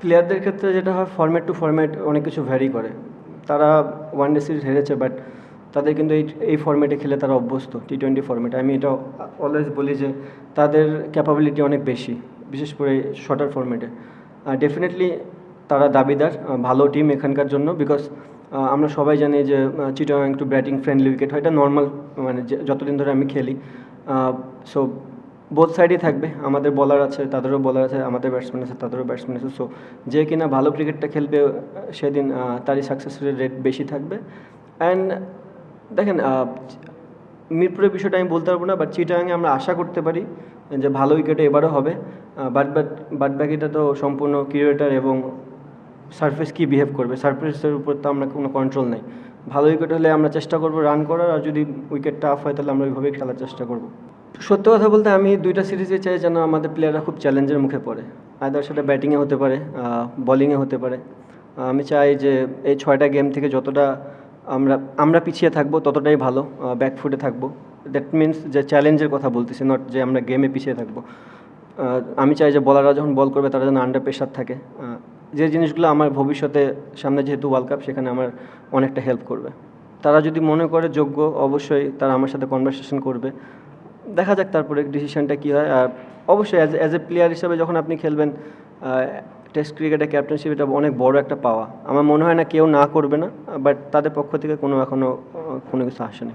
প্লেয়ারদের ক্ষেত্রে যেটা হয় ফরম্যাট টু ফরম্যাট অনেক কিছু ভ্যারি করে। তারা ওয়ান ডে সিরিজ হেরেছে বাট তাদের কিন্তু এই এই ফর্ম্যাটে খেলে তারা অভ্যস্ত টি টোয়েন্টি ফর্ম্যাটে আমি এটা অলওয়েজ বলি যে, তাদের ক্যাপাবিলিটি অনেক বেশি, বিশেষ করে শর্টার ফর্ম্যাটে ডেফিনেটলি তারা দাবিদার, ভালো টিম এখানকার জন্য বিকজ আমরা সবাই জানি যে চিটাং একটু ব্যাটিং ফ্রেন্ডলি উইকেট হয়। এটা নর্মাল মানে যতদিন ধরে আমি খেলি সো বোথ সাইডই থাকবে। আমাদের বলার আছে, তাদেরও বলার আছে, আমাদের ব্যাটসম্যান আছে, তাদেরও ব্যাটসম্যান আছে। সো যে কিনা ভালো ক্রিকেটটা খেলবে, সেদিন তারই সাকসেসের রেট বেশি থাকবে। অ্যান্ড দেখেন মিরপুরের বিষয়টা আমি বলতে পারব না বাট চিটাগাংয়ে আমরা আশা করতে পারি যে ভালো উইকেটে এবারও হবে। বাট বাট বাট বাকিটা তো সম্পূর্ণ ক্রিয়েটার এবং সারফেস কী বিহেভ করবে? সারফেসের উপর তো আমরা কোনো কন্ট্রোল নেই। ভালো উইকেট হলে আমরা চেষ্টা করব রান করার, আর যদি উইকেট টাফ হয়, তাহলে আমরা ওইভাবেই খেলার চেষ্টা করব। সত্য কথা বলতে আমি দুইটা সিরিজে চাই যেন আমাদের প্লেয়াররা খুব চ্যালেঞ্জের মুখে পড়ে। আয়দার সেটা ব্যাটিংয়ে হতে পারে বলিংয়ে হতে পারে। আমি চাই যে এই ছয়টা গেম থেকে যতটা আমরা আমরা পিছিয়ে থাকব, ততটাই ভালো ব্যাকফুটে থাকব। দ্যাট মিন্স যে চ্যালেঞ্জের কথা বলতেছি নট যে আমরা গেমে পিছিয়ে থাকব। আমি চাই যে বলাররা যখন বল করবে, তারা যেন আন্ডার প্রেশার থাকে। যে জিনিসগুলো আমার ভবিষ্যতে সামনে যেহেতু ওয়ার্ল্ড কাপ সেখানে আমার অনেকটা হেল্প করবে। তারা যদি মনে করে যোগ্য, অবশ্যই তারা আমার সাথে কনভারসেশন করবে। দেখা যাক তারপরে ডিসিশনটা কী হয়। আর অবশ্যই অ্যাজ অ্যাজ এ প্লেয়ার হিসেবে যখন আপনি খেলবেন টেস্ট ক্রিকেটে ক্যাপ্টেনশিপ এটা অনেক বড় একটা পাওয়া। আমার মনে হয় না কেউ না করবে না বাট তাদের পক্ষ থেকে কোনো এখনও কোনো কিছু আসেনি।